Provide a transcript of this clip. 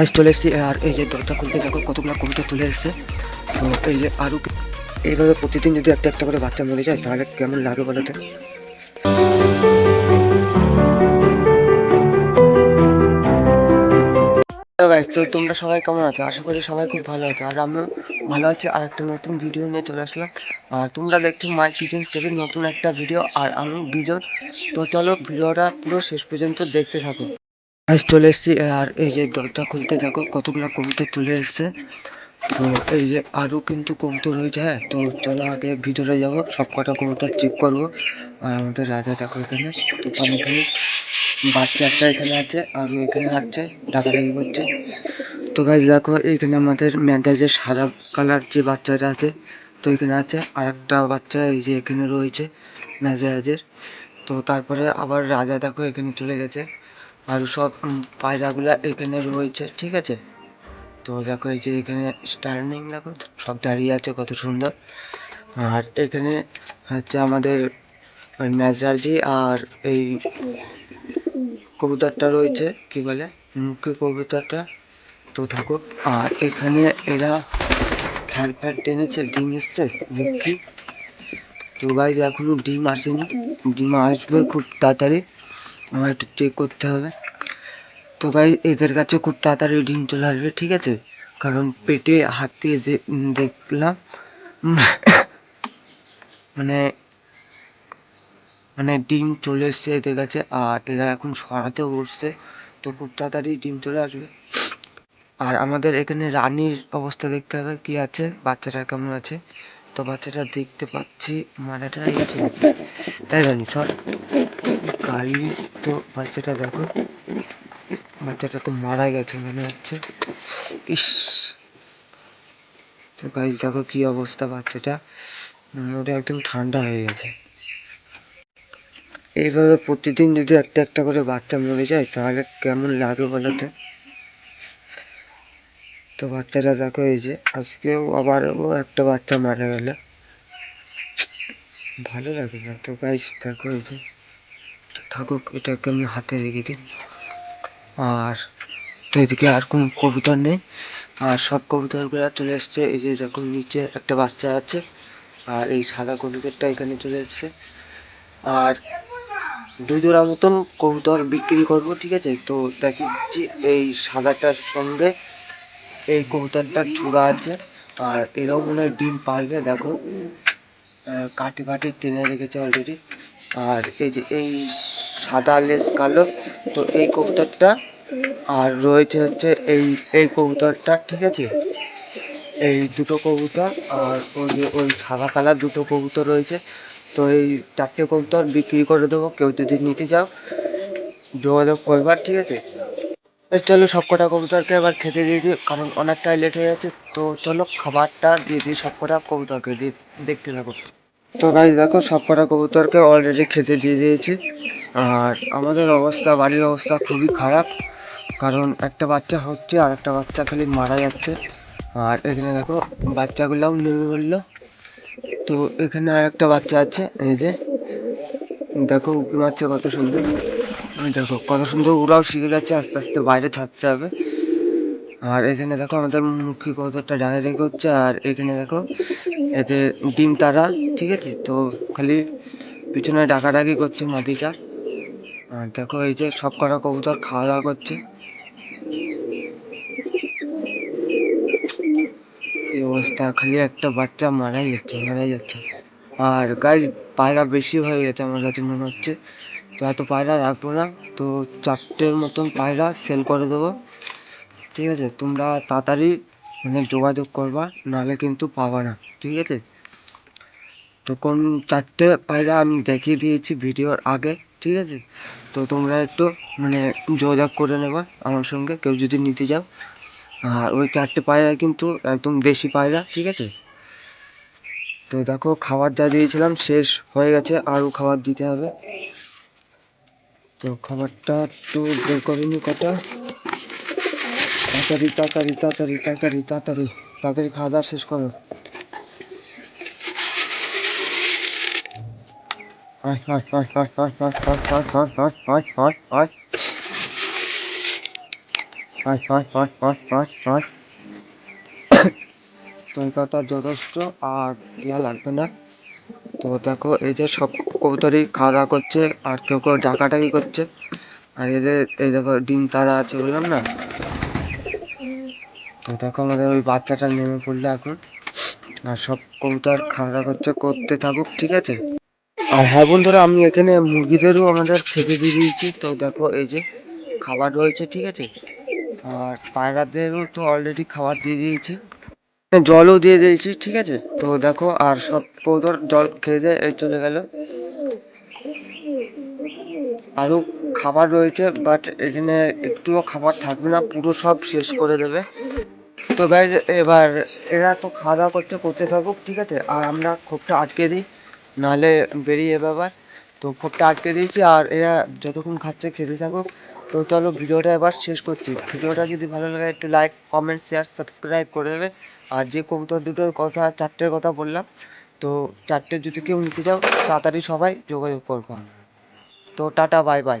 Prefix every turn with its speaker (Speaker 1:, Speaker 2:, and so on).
Speaker 1: আজ চলে এসেছি, আর এই যে দরজা খুলতে, দেখো কতগুলো কবিতা চলে এসেছে। তো এই যে আরও এইভাবে প্রতিদিন যদি একটা একটা করে বাচ্চা মরে যায়, তাহলে কেমন লাগে বলো তো? তো তোমরা সবাই কেমন আছো? আশা করি সবাই খুব ভালো আছো। আর আমিও ভালো আছি, আর একটা নতুন ভিডিও নিয়ে চলে আসলাম। আর তোমরা দেখছ মাই কিচেন স্টেপের নতুন একটা ভিডিও আর আমি বিজয়। তো চলো ভিডিওটা পুরো শেষ পর্যন্ত দেখতে থাকো। আজ চলে এসেছি, আর এই যে দরজা খুলতে দেখো, কতগুলো কবুতর চলে এসেছে। তো এই যে আরও কিন্তু কবুতর রয়েছে হ্যাঁ? তো চলো আগে ভিতরে যাব সব কটা কবুতর চেক করব। আর আমাদের রাজা দেখো এখানে এখানে বাচ্চা একটা এখানে আছে, আর এখানে আছে ডাকাডাকি করছে। তো গাছ দেখো এইখানে আমাদের ম্যান্ডাজের সাদা কালার যে বাচ্চাটা আছে, তো এখানে আছে। আর একটা বাচ্চা এই যে এখানে রয়েছে ম্যাজারাজের তো তারপরে আবার রাজা দেখো এখানে চলে গেছে। আর সব পায়রাগুলো এখানে রয়েছে, ঠিক আছে? তো দেখো এই যে এখানে স্টার্নিং, দেখো, সব দাঁড়িয়ে আছে, কত সুন্দর। আর এখানে হচ্ছে আমাদের ওই ম্যাজারজি আর এই কবুতরটা রয়েছে, কি বলে? মুখে কবুতরটা। তো থাকুক, আর এখানে এরা খ্যাল ফ্যাল টেনেছে, ডিম এসছে দেখি তো গাইজ এখনও ডিম আসেনি। ডিম আসবে খুব তাড়াতাড়ি। আমার একটু চেক করতে হবে। তো গাই এদের কাছে খুব তাড়াতাড়ি ডিম চলে আসবে, ঠিক আছে? কারণ পেটে হাত দিয়ে দেখলাম মানে মানে ডিম চলে এসছে এদের কাছে, আর এরা এখন সরাতেও বসছে, তো খুব তাড়াতাড়ি ডিম চলে আসবে। আর আমাদের এখানে রানীর অবস্থা দেখতে হবে, কি আছে? বাচ্চাটা কেমন আছে? তো বাচ্চাটা দেখতে পাচ্ছি, মারাটা গেছে তাই রানী, সর। গাইস, তো বাচ্চাটা দেখো। বাচ্চাটা তো মারা গেছে মনে হচ্ছে। ইস। তো গাইস দেখো কি অবস্থা বাচ্চাটা। উম, ওটা একদম ঠান্ডা হয়ে গেছে। এইভাবে প্রতিদিন যদি একটা একটা করে বাচ্চা মরে যায় তাহলে কেমন লাগে বলো তো বাচ্চাটা দেখো এই যে আজকেও আবারও একটা বাচ্চা মারা গেল। ভালো লাগে না তো গাইস দেখো এই যে। থাকুক এটাকে আমি হাতে রেখে দিই। আর তো এদিকে আর কোনো কবুতর নেই। আর সব কবুতরগুলো চলে এসছে। এই যে দেখো, নিচে একটা বাচ্চা আছে আর এই সাদা কবুতরটা এখানে চলে এসছে। আর দুই জোড়া মতন কবুতর বিক্রি করব, ঠিক আছে? তো দেখি এই সাদাটার সঙ্গে এই কবুতরটার চূড়া আছে। আর এরাও মনে হয় ডিম পারবে, দেখো। কাঠি ফাটি টেনে রেখেছে অলরেডি আর এই যে এই সাদা লেস কালো। তো এই কবুতরটা, আর রয়েছে হচ্ছে এই এই কবুতরটা, ঠিক আছে? এই দুটো কবুতর, আর ওই ওই সাদা কালার দুটো কবুতর রয়েছে। তো এই চারটে কবুতর বিক্রি করে দেবো, কেউ যদি নিতে চাও, যোগাযোগ করবার, ঠিক আছে? চলো সব কটা কবুতরকে এবার খেতে দিয়ে দিই, কারণ অনেকটাই লেট হয়ে যাচ্ছে। তো চলো খাবারটা দিয়ে দিই সব কটা কবুতরকে, দিয়ে দেখতে থাকো। তো গাইজ দেখো সব কটা কবুতরকে অলরেডি খেতে দিয়ে দিয়েছি। আর আমাদের অবস্থা, বাড়ির অবস্থা খুবই খারাপ। কারণ একটা বাচ্চা হচ্ছে আর একটা বাচ্চা খালি মারা যাচ্ছে। আর এখানে দেখো, বাচ্চাগুলোও নেমে বলল তো এখানে আর একটা বাচ্চা আছে, এই যে। দেখো, উঁকি মারছে কত সুন্দর। দেখো, কত সুন্দর, ওরাও শিখে গেছে আস্তে আস্তে বাইরে ছাড়তে হবে। আর এখানে দেখো আমাদের মুখী কতটা ডাকাডাকি করছে আর এখানে দেখো এতে ডিম তারা, ঠিক আছে? তো খালি পিছনে ডাকাডাকি করছে মাদিটা আর দেখো এই যে সব কটা কবুতর খাওয়া দাওয়া করছে। অবস্থা, খালি একটা বাচ্চা মারাই যাচ্ছে মারাই যাচ্ছে। আর গাছ পায়রা বেশি হয়ে গেছে আমার কাছে মনে হচ্ছে। তো এত পায়রা রাখব না, তো চারটের মতন পায়রা সেল করে দেবো। ঠিক আছে, তোমরা তাড়াতাড়ি মানে যোগাযোগ করবা, নাহলে কিন্তু পাবা না, ঠিক আছে? তো কোন চারটে পায়রা আমি দেখিয়ে দিয়েছি ভিডিওর আগে, ঠিক আছে? তো তোমরা একটু মানে যোগাযোগ করে নেবা আমার সঙ্গে, কেউ যদি নিতে যাও আর ওই চারটে পায়রা কিন্তু একদম দেশি পায়রা, ঠিক আছে? তো দেখো, খাবার যা দিয়েছিলাম শেষ হয়ে গেছে, আরও খাবার দিতে হবে। তো খাবারটা একটু বের করে নি কটা। তাড়াতাড়ি তাড়াতাড়ি তাড়াতাড়ি তাড়াতাড়ি তাড়াতাড়ি তাড়াতাড়ি খাওয়া দাওয়া শেষ করো তরিকাটা যথেষ্ট আর ইয়া লাগবে না তো দেখো এই যে সব কবুতরই খাওয়া দাওয়া করছে আর কেউ কেউ ডাকাটাকি করছে আর এদের এই দেখো ডিম তারা আছে বললাম না তো দেখো আমাদের ওই বাচ্চাটা নেমে পড়ল এখন। আর সব কবুতর খাওয়া দাওয়া করছে, করতে থাকুক, ঠিক আছে? আর হ্যাঁ বন্ধুরা, আমি এখানে মুরগিদেরও আমাদের খেতে দিয়ে দিয়েছি। তো দেখো, এই যে খাবার রয়েছে, ঠিক আছে? আর পায়রাদেরও তো অলরেডি খাবার দিয়ে দিয়েছি। জলও দিয়ে দিয়েছি, ঠিক আছে? তো দেখো, আর সব কৌতর জল খেয়ে দিয়ে চলে গেল। আরও খাবার রয়েছে বাট এখানে একটুও খাবার থাকবে না, পুরো সব শেষ করে দেবে। তো গাইজ এবার এরা তো খাওয়া দাওয়া করছে করতে থাকুক, ঠিক আছে? আর আমরা খোপটা আটকে দিই, নাহলে বেরিয়ে আবার। তো খোপটা আটকে দিয়েছি, আর এরা যতক্ষণ খাচ্ছে, খেতে থাকুক। তো চলো ভিডিওটা এবার শেষ করছি। ভিডিওটা যদি ভালো লাগে, একটু লাইক কমেন্ট শেয়ার সাবস্ক্রাইব করে দেবে। আর যে কবুতর দুটোর কথা, চারটের কথা বললাম, তো চারটে যদি কেউ নিতে চাও, তাড়াতাড়ি সবাই যোগাযোগ করব। তো টাটা বাই বাই